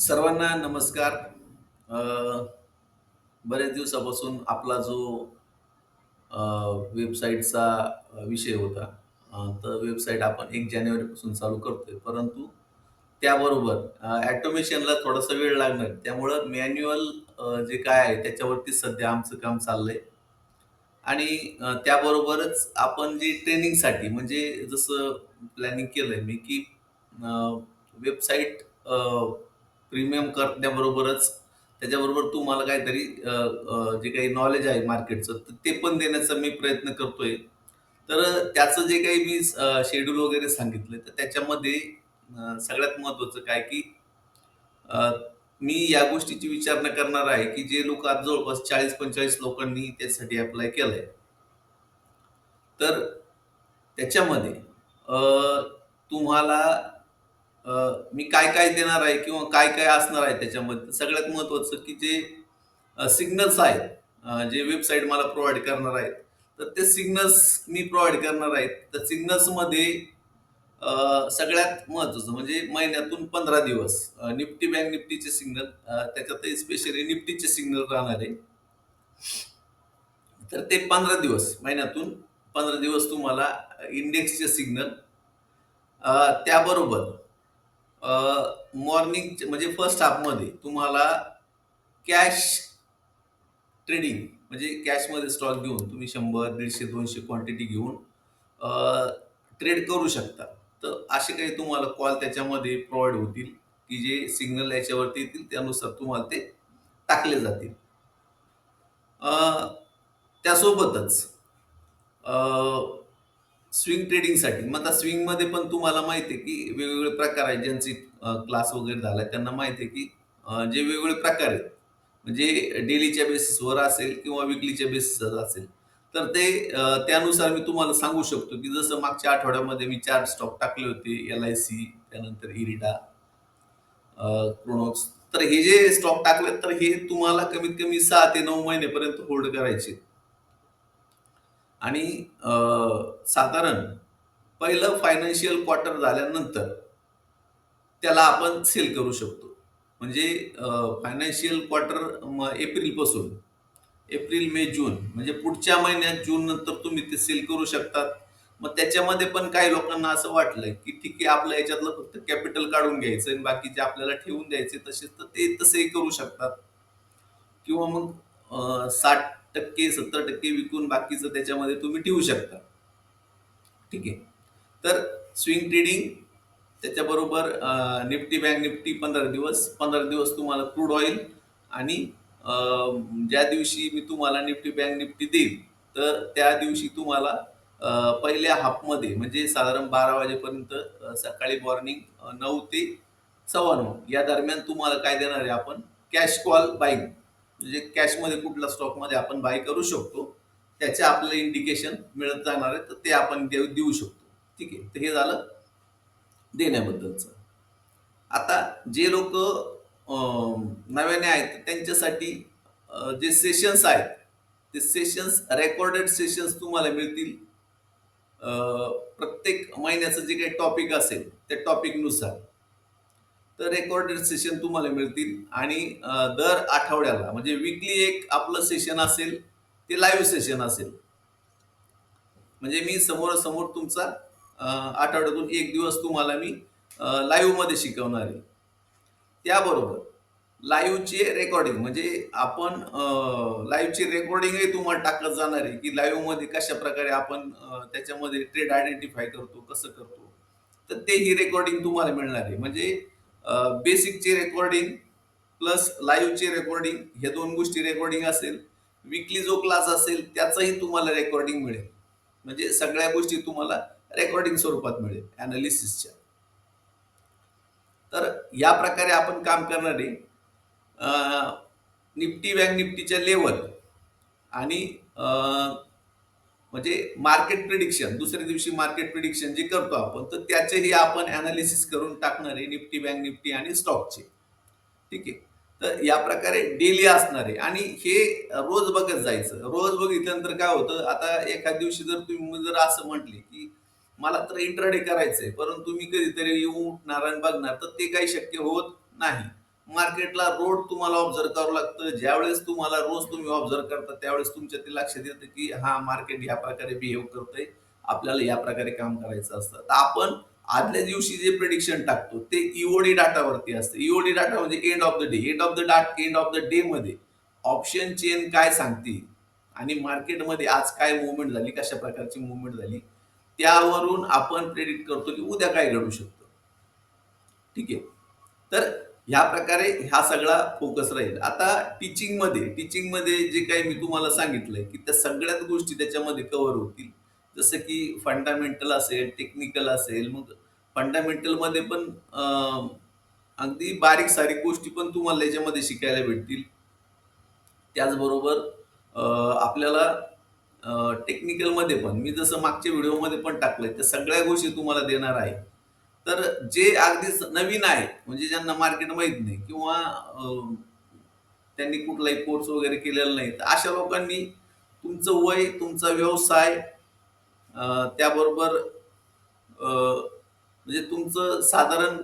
सर्वांना नमस्कार. बऱ्याच दिवसापासून आपला जो वेबसाईटचा विषय होता. तर वेबसाईट आपण एक जानेवारीपासून चालू करतोय. परंतु त्याबरोबर ॲटोमेशनला थोडासा वेळ लागणार त्यामुळं मॅन्युअल जे काय आहे त्याच्यावरती सध्या आमचं काम चाललंय. आणि त्याबरोबरच आपण जे ट्रेनिंगसाठी म्हणजे जसं प्लॅनिंग केलंय मी, की वेबसाईट प्रीमियम करण्याबरोबरच त्याच्याबरोबर तुम्हाला काहीतरी जे काही नॉलेज आहे मार्केटचं, तर ते पण देण्याचा मी प्रयत्न करतोय. तर त्याचं जे काही मी शेड्यूल वगैरे सांगितलंय, तर त्याच्यामध्ये सगळ्यात महत्त्वाचं काय, की मी या गोष्टीची विचारणा करणार आहे, की जे लोक आज जवळपास 40-45 लोकांनी त्यासाठी अप्लाय केलंय. तर त्याच्यामध्ये तुम्हाला अ, मी काय-काय देणार आहे किंवा काय-काय असणार आहे त्याच्यामध्ये. सगळ्यात महत्त्वाचं, की जे सिग्नल्स आहेत, अ, जे वेबसाईट मला प्रोव्हाइड करणार आहेत, तर ते सिग्नल्स मी प्रोव्हाइड करणार आहेत. तर सिग्नल्समध्ये अ, सगळ्यात महत्त्वाचं म्हणजे महिन्यातून 15 दिवस अ, निफ्टी बँक निफ्टीचे सिग्नल अ, त्याच्यातही स्पेशली निफ्टीचे सिग्नल राहणार आहे. तर ते 15 दिवस महिन्यातून 15 दिवस तुम्हाला इंडेक्सचे सिग्नल त्याबरोबर मॉर्निंग म्हणजे फर्स्ट हाफमध्ये तुम्हाला कॅश ट्रेडिंग म्हणजे कॅशमध्ये स्टॉक घेऊन तुम्ही शंभर दीडशे दोनशे क्वांटिटी घेऊन ट्रेड करू शकता. तर असे काही तुम्हाला कॉल त्याच्यामध्ये प्रोव्हाइड होतील, की जे सिग्नल याच्यावरती येतील त्यानुसार तुम्हाला ते टाकले जातील. त्यासोबतच स्विंग ट्रेडिंगसाठी मग आता स्विंगमध्ये पण तुम्हाला माहिती आहे, की वेगवेगळे प्रकार आहेत. ज्यांचे क्लास वगैरे झालाय त्यांना माहिती आहे, की जे वेगवेगळे प्रकार आहेत. म्हणजे डेलीच्या बेसिसवर असेल किंवा विकलीच्या बेसिसवर असेल. तर ते त्यानुसार मी तुम्हाला सांगू शकतो, की जसं मागच्या आठवड्यामध्ये मी चार स्टॉक टाकले होते. एल-आय-सी, त्यानंतर इरिडा, क्रोनॉक्स तर हे जे स्टॉक टाकलेत, तर हे तुम्हाला कमीत कमी सहा ते नऊ महिनेपर्यंत होल्ड करायचे. आणि साधारण पहिलं फायनान्शियल क्वार्टर झाल्यानंतर त्याला आपण सेल करू शकतो. म्हणजे फायनान्शियल क्वार्टर मग एप्रिलपासून एप्रिल, मे, जून म्हणजे पुढच्या महिन्यात जून नंतर तुम्ही ते सेल करू शकतात. मग त्याच्यामध्ये पण काही लोकांना असं वाटलं की ठीक आहे आपल्या याच्यातलं फक्त कॅपिटल काढून घ्यायचं आणि बाकीचे आपल्याला ठेवून द्यायचे तसेच, तर ते तसेही करू शकतात. किंवा मग साठ टक्के सत्तर टक्के विकून बाकीचं त्याच्यामध्ये तुम्ही ठेवू शकता. ठीक आहे. तर स्विंग ट्रेडिंग त्याच्याबरोबर निफ्टी बँक निफ्टी 15 दिवस. 15 दिवस तुम्हाला क्रूड ऑइल आणि ज्या दिवशी मी तुम्हाला निफ्टी बँक निफ्टी देईल, तर त्या दिवशी तुम्हाला पहिल्या हाफमध्ये म्हणजे साधारण 12 वाजेपर्यंत सकाळी मॉर्निंग अ, 9 ते 9:15 या दरम्यान तुम्हाला काय देणार आहे आपण कॅश कॉल बाईंग म्हणजे कॅशमध्ये कुठल्या स्टॉकमध्ये आपण बाय करू शकतो. त्याचे आपल्याला इंडिकेशन मिळत जाणार आहे, तर ते आपण देऊ देऊ शकतो. ठीक आहे. तर हे झालं देण्याबद्दलचं. आता जे लोक नव्याने आहेत त्यांच्यासाठी जे सेशन्स आहेत, ते सेशन्स रेकॉर्डेड सेशन्स तुम्हाला मिळतील. प्रत्येक महिन्याचं जे काही टॉपिक असेल, त्या टॉपिकनुसार. तर रेकॉर्डेड सेशन तुम्हाला मिळतील आणि दर आठवड्याला म्हणजे वीकली एक आपलं सेशन असेल, ते लाईव्ह सेशन असेल. म्हणजे मी समोरासमोर तुमचा आठवड्यातून एक दिवस तुम्हाला मी लाईव्हमध्ये शिकवणार आहे. त्याबरोबर लाईव्हचे रेकॉर्डिंग म्हणजे आपण लाईव्हची रेकॉर्डिंगही तुम्हाला टाकत जाणार आहे, की लाईव्हमध्ये कशाप्रकारे आपण त्याच्यामध्ये ट्रेड आयडेंटिफाय करतो, कसं करतो. तर तेही रेकॉर्डिंग तुम्हाला मिळणार आहे. म्हणजे बेसिकचे रेकॉर्डिंग प्लस लाईव्हचे रेकॉर्डिंग ह्या दोन गोष्टी रेकॉर्डिंग असेल. विकली जो क्लास असेल त्याचंही तुम्हाला रेकॉर्डिंग मिळेल. म्हणजे सगळ्या गोष्टी तुम्हाला रेकॉर्डिंग स्वरूपात मिळेल ॲनालिसिसच्या तर या प्रकारे आपण काम करणारे निफ्टी बँक निफ्टीच्या लेवल आणि म्हणजे मार्केट प्रिडिक्शन दुसऱ्या दिवशी मार्केट प्रिडिक्शन जे करतो आपण, तर त्याचेही आपण अनालिसिस करून टाकणार आहे निफ्टी बँक निफ्टी आणि स्टॉकचे. ठीक आहे. तर या प्रकारे डेली असणार आहे आणि हे रोज बघत जायचं. रोज बघितल्यानंतर काय होतं, आता एखाद दिवशी जर तुम्ही जर असं म्हटले, की मला तर इंट्राडे करायचंय, परंतु मी कधीतरी येऊन उठणार आणि बघणार, तर ते काही शक्य होत नाही. मार्केटला रोड तुम्हाला ऑब्झर्व करावं लागतं. ज्यावेळेस तुम्हाला रोज तुम्ही ऑब्झर्व करता त्यावेळेस तुमच्या ते लक्षात येतं की हा मार्केट या प्रकारे बिहेव करतंय. आपल्याला या प्रकारे काम करायचं असतं. तर आपण आदल्या दिवशी जे प्रेडिक्शन टाकतो ते ईओडी डाटावरती असतं. ईओडी डाटा म्हणजे end of the day end of the data end of the day मध्ये ऑप्शन चेन काय सांगते आणि मार्केटमध्ये आज काय मुवमेंट झाली? कशा प्रकारची मुवमेंट झाली? त्यावरून आपण प्रेडिक्ट करतो की उद्या काय घडू शकतं. ठीक आहे? तर ह्या प्रकारे हा सगळा फोकस राहील. आता टीचिंगमध्ये टीचिंगमध्ये जे काही मी तुम्हाला सांगितलंय की त्या सगळ्याच गोष्टी त्याच्यामध्ये कव्हर होतील. जसं की फंडामेंटल असेल टेक्निकल असेल मग फंडामेंटलमध्ये पण अगदी बारीक सारीक गोष्टी पण तुम्हाला याच्यामध्ये शिकायला भेटतील. त्याचबरोबर आपल्याला टेक्निकलमध्ये पण मी जसं मागच्या व्हिडिओमध्ये पण टाकलंय त्या सगळ्या गोष्टी तुम्हाला देणार आहे. तर जे अगदीच नवीन आहे म्हणजे ज्यांना मार्केट माहीत नाही किंवा त्यांनी कुठलाही कोर्स वगैरे केलेला नाही तर अशा लोकांनी तुमचं वय तुमचा व्यवसाय त्याबरोबर म्हणजे तुमचं साधारण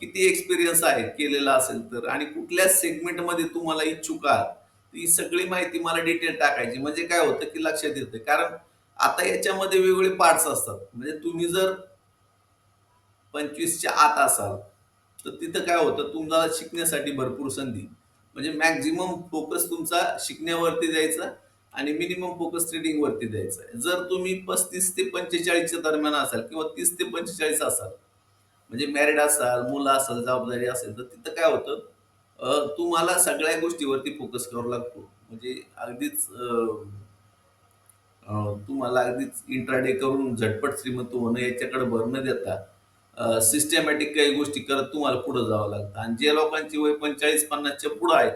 किती एक्सपिरियन्स आहे केलेला असेल तर आणि कुठल्या सेगमेंटमध्ये तुम्हाला इच्छुक आहात ही सगळी माहिती मला डिटेल टाकायची. म्हणजे काय होतं की लक्षात येतं. कारण आता याच्यामध्ये वेगवेगळे पार्ट्स असतात. म्हणजे तुम्ही जर पंचवीसच्या आत असाल तर तिथं काय होतं तुम्हाला शिकण्यासाठी भरपूर संधी. म्हणजे मॅक्झिमम फोकस तुमचा शिकण्यावरती द्यायचा आणि मिनिमम फोकस ट्रेडिंगवरती द्यायचा. जर तुम्ही पस्तीस ते पंचेचाळीसच्या दरम्यान असाल किंवा तीस ते पंचेचाळीस असाल म्हणजे मॅरिड असाल मुलं असाल जबाबदारी असेल तर तिथं काय होतं तुम्हाला सगळ्या गोष्टीवरती फोकस करावा लागतो. म्हणजे अगदीच तुम्हाला अगदीच इंट्राडे करून झटपट श्रीमंत होणं याच्याकडे भर न देता सिस्टमॅटिक काही गोष्टी करत तुम्हाला पुढे जावं लागतं. आणि जे लोकांची वय पंचेचाळीस पन्नासच्या पुढं आहेत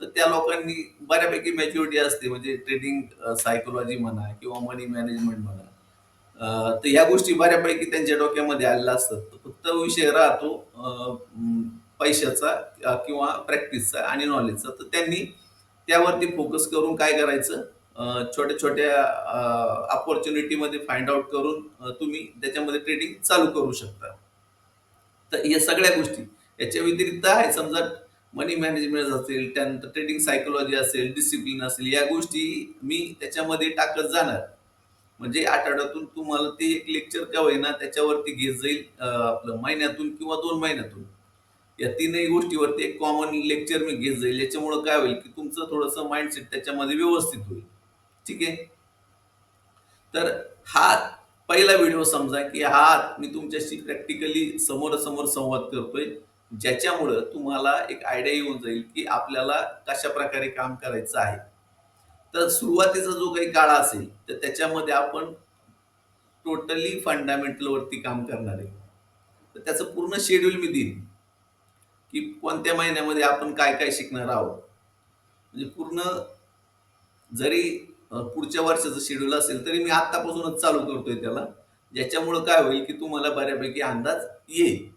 तर त्या लोकांनी बऱ्यापैकी मॅच्युरिटी असते. म्हणजे ट्रेडिंग सायकोलॉजी म्हणा किंवा मनी मॅनेजमेंट म्हणा. तर ह्या गोष्टी बऱ्यापैकी त्यांच्या डोक्यामध्ये आलेल्या असतात. तर फक्त विषय राहतो पैशाचा किंवा प्रॅक्टिसचा आणि नॉलेजचा तर त्यांनी त्यावरती फोकस करून काय करायचं? छोट्या छोट्या अपॉर्च्युनिटीमध्ये फाइंड आउट करून तुम्ही त्याच्यामध्ये ट्रेडिंग चालू करू शकता. तर या सगळ्या गोष्टी याच्या व्यतिरिक्त आहे समजा मनी मॅनेजमेंट असेल त्यानंतर ट्रेडिंग सायकोलॉजी असेल डिसिप्लिन असेल या गोष्टी मी त्याच्यामध्ये टाकत जाणार. म्हणजे आठवड्यातून तुम्हाला ते एक लेक्चर का होईना त्याच्यावरती घेत जाईल आपलं महिन्यातून किंवा दोन महिन्यातून. या तीनही गोष्टीवरती एक कॉमन लेक्चर मी घेत जाईल. याच्यामुळं काय होईल की तुमचं थोडंसं माइंडसेट त्याच्यामध्ये व्यवस्थित होईल. ठीक आहे? तर हा पहिला व्हिडिओ समजा की हा मी तुमच्याशी प्रॅक्टिकली समोरासमोर संवाद करतोय. ज्याच्यामुळं तुम्हाला एक आयडिया येऊन जाईल की आपल्याला कशा प्रकारे काम करायचं आहे. तर सुरुवातीचा जो काही काळ असेल तर त्याच्यामध्ये आपण टोटली फंडामेंटलवरती काम करणार आहे. तर त्याचं पूर्ण शेड्यूल मी देईन. की कोणत्या महिन्यामध्ये आपण काय काय शिकणार आहोत? म्हणजे पूर्ण जरी पुढच्या वर्षाचं शेड्यूल असेल तरी मी आत्तापासूनच चालू करतोय त्याला. ज्याच्यामुळं काय होईल की तुम्हाला बऱ्यापैकी अंदाज येईल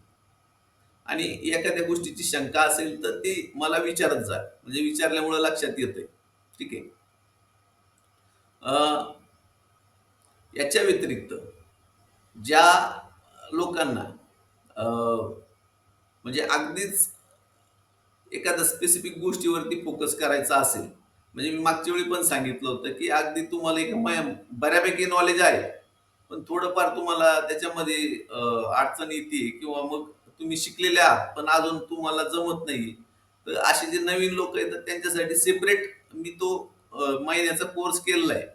आणि एखाद्या गोष्टीची शंका असेल तर ती मला विचारत जा. म्हणजे विचारल्यामुळं लक्षात येतंय. ठीक आहे? याच्या व्यतिरिक्त ज्या लोकांना म्हणजे अगदीच एखाद्या स्पेसिफिक गोष्टीवरती फोकस करायचा असेल म्हणजे मी मागच्या वेळी पण सांगितलं होतं की अगदी तुम्हाला एक बऱ्यापैकी नॉलेज आहे पण थोडंफार तुम्हाला त्याच्यामध्ये अडचण येते किंवा मग तुम्ही शिकलेले आहात पण अजून तुम्हाला जमत नाही. तर असे जे नवीन लोक आहेत तर त्यांच्यासाठी सेपरेट मी तो महिन्याचा कोर्स केलेला आहे.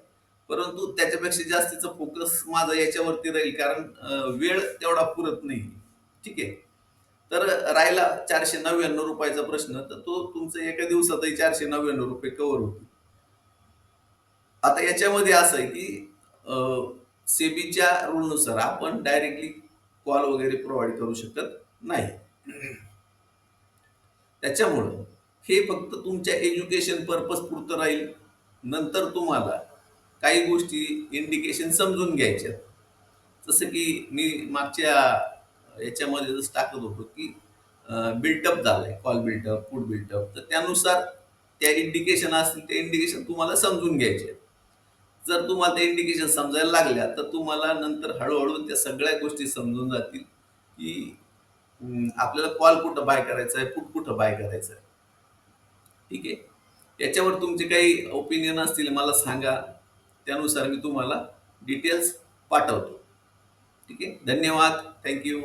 परंतु त्याच्यापेक्षा जास्तीचा फोकस माझा याच्यावरती राहील कारण वेळ तेवढा पुरत नाही. ठीक आहे? तर राहिला चारशे नव्याण्णव रुपयाचा प्रश्न तर तो तुमचा एका दिवसातही चारशे नव्याण्णव रुपये कव्हर होतो आता याच्यामध्ये असं आहे की सेबीच्या रूलनुसार आपण डायरेक्टली कॉल वगैरे प्रोव्हाइड करू शकत नाही. त्याच्यामुळं हे फक्त तुमच्या एज्युकेशन पर्पज पुरतं राहील. नंतर तुम्हाला काही गोष्टी इंडिकेशन समजून घ्यायच्या जसं की मी मागच्या याच्यामध्ये जसं टाकत होतो की बिल्टअप झालंय कॉल बिल्टअप फूड बिल्टअप तर त्यानुसार त्या इंडिकेशन असतील ते इंडिकेशन तुम्हाला समजून घ्यायचे जर तुम्हाला त्या इंडिकेशन समजायला लागल्या तर तुम्हाला नंतर हळूहळू त्या सगळ्या गोष्टी समजून जातील की आपल्याला कॉल कुठं बाय करायचा आहे फूट कुठं बाय करायचं आहे. ठीक आहे? याच्यावर तुमचे काही ओपिनियन असतील मला सांगा. त्यानुसार मी तुम्हाला डिटेल्स पाठवतो. ठीक आहे? धन्यवाद. थँक्यू